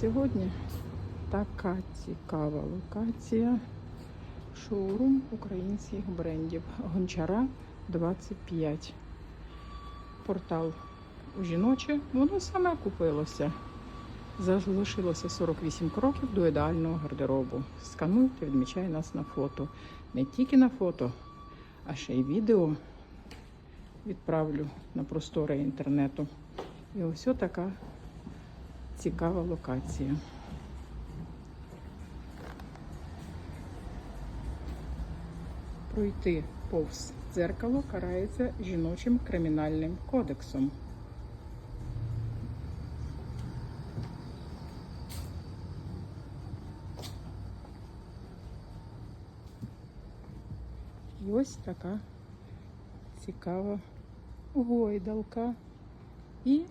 сьогодні така цікава локація. Шоурум українських брендів. Гончара 25. Портал у жіноче. Воно саме купилося. Залишилося 48 кроків до ідеального гардеробу. Скануйте, відмічай нас на фото. Не тільки на фото, а ще й відео відправлю на простори інтернету. І ось така цікава локація. Пройти повз дзеркало карається жіночим кримінальним кодексом. І ось така цікава гойдалка. І